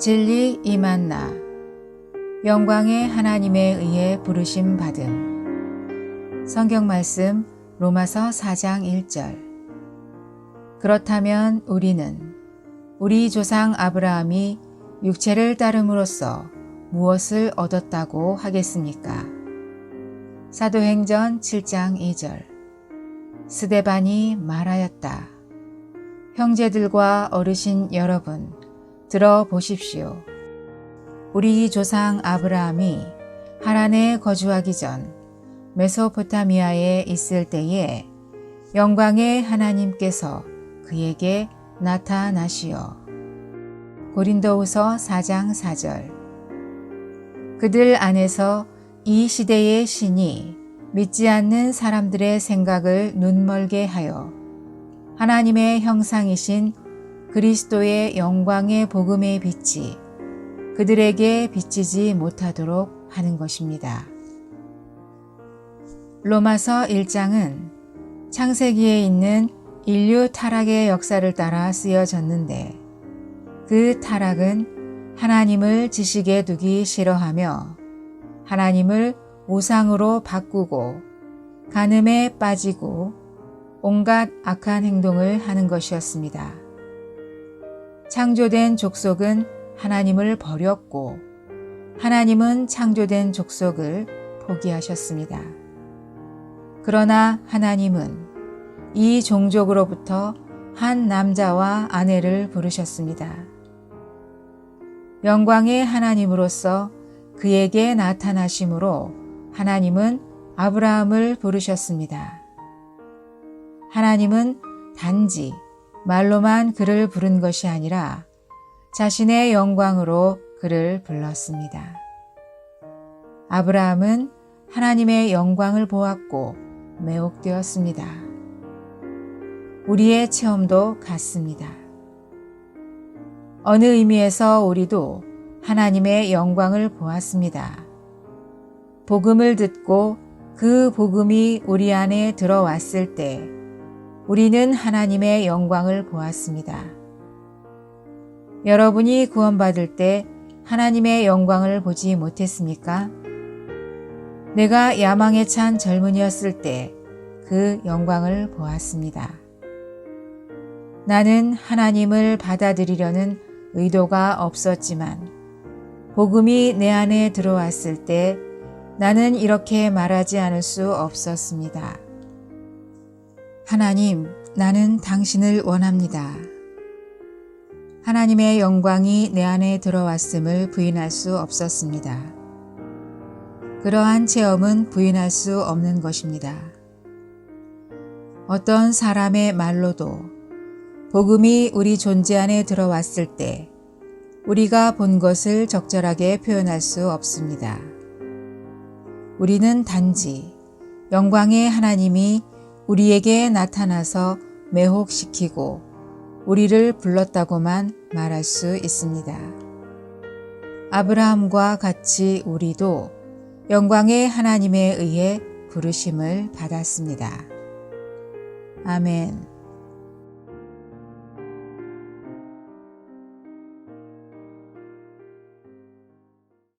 진리 이만나 영광의 하나님에 의해 부르심 받음 성경 말씀 로마서 4장 1절 그렇다면 우리는 우리 조상 아브라함이 육체를 따름으로써 무엇을 얻었다고 하겠습니까? 사도행전 7장 2절 스데반이 말하였다. 형제들과 어르신 여러분, 들어보십시오. 우리 조상 아브라함이 하란에 거주하기 전 메소포타미아에 있을 때에 영광의 하나님께서 그에게 나타나시어. 고린도후서 4장 4절 그들 안에서 이 시대의 신이 믿지 않는 사람들의 생각을 눈멀게 하여 하나님의 형상이신 그리스도의 영광의 복음의 빛이 그들에게 비치지 못하도록 하는 것입니다. 로마서 1장은 창세기에 있는 인류 타락의 역사를 따라 쓰여졌는데 그 타락은 하나님을 지식에 두기 싫어하며 하나님을 우상으로 바꾸고 간음에 빠지고 온갖 악한 행동을 하는 것이었습니다. 창조된 족속은 하나님을 버렸고 하나님은 창조된 족속을 포기하셨습니다. 그러나 하나님은 이 종족으로부터 한 남자와 아내를 부르셨습니다. 영광의 하나님으로서 그에게 나타나심으로 하나님은 아브라함을 부르셨습니다. 하나님은 단지 말로만 그를 부른 것이 아니라 자신의 영광으로 그를 불렀습니다. 아브라함은 하나님의 영광을 보았고 매혹되었습니다. 우리의 체험도 같습니다. 어느 의미에서 우리도 하나님의 영광을 보았습니다. 복음을 듣고 그 복음이 우리 안에 들어왔을 때 우리는 하나님의 영광을 보았습니다. 여러분이 구원받을 때 하나님의 영광을 보지 못했습니까? 내가 야망에 찬 젊은이였을 때 그 영광을 보았습니다. 나는 하나님을 받아들이려는 의도가 없었지만 복음이 내 안에 들어왔을 때 나는 이렇게 말하지 않을 수 없었습니다. 하나님, 나는 당신을 원합니다. 하나님의 영광이 내 안에 들어왔음을 부인할 수 없었습니다. 그러한 체험은 부인할 수 없는 것입니다. 어떤 사람의 말로도 복음이 우리 존재 안에 들어왔을 때 우리가 본 것을 적절하게 표현할 수 없습니다. 우리는 단지 영광의 하나님이 우리에게 나타나서 매혹시키고 우리를 불렀다고만 말할 수 있습니다. 아브라함과 같이 우리도 영광의 하나님에 의해 부르심을 받았습니다. 아멘.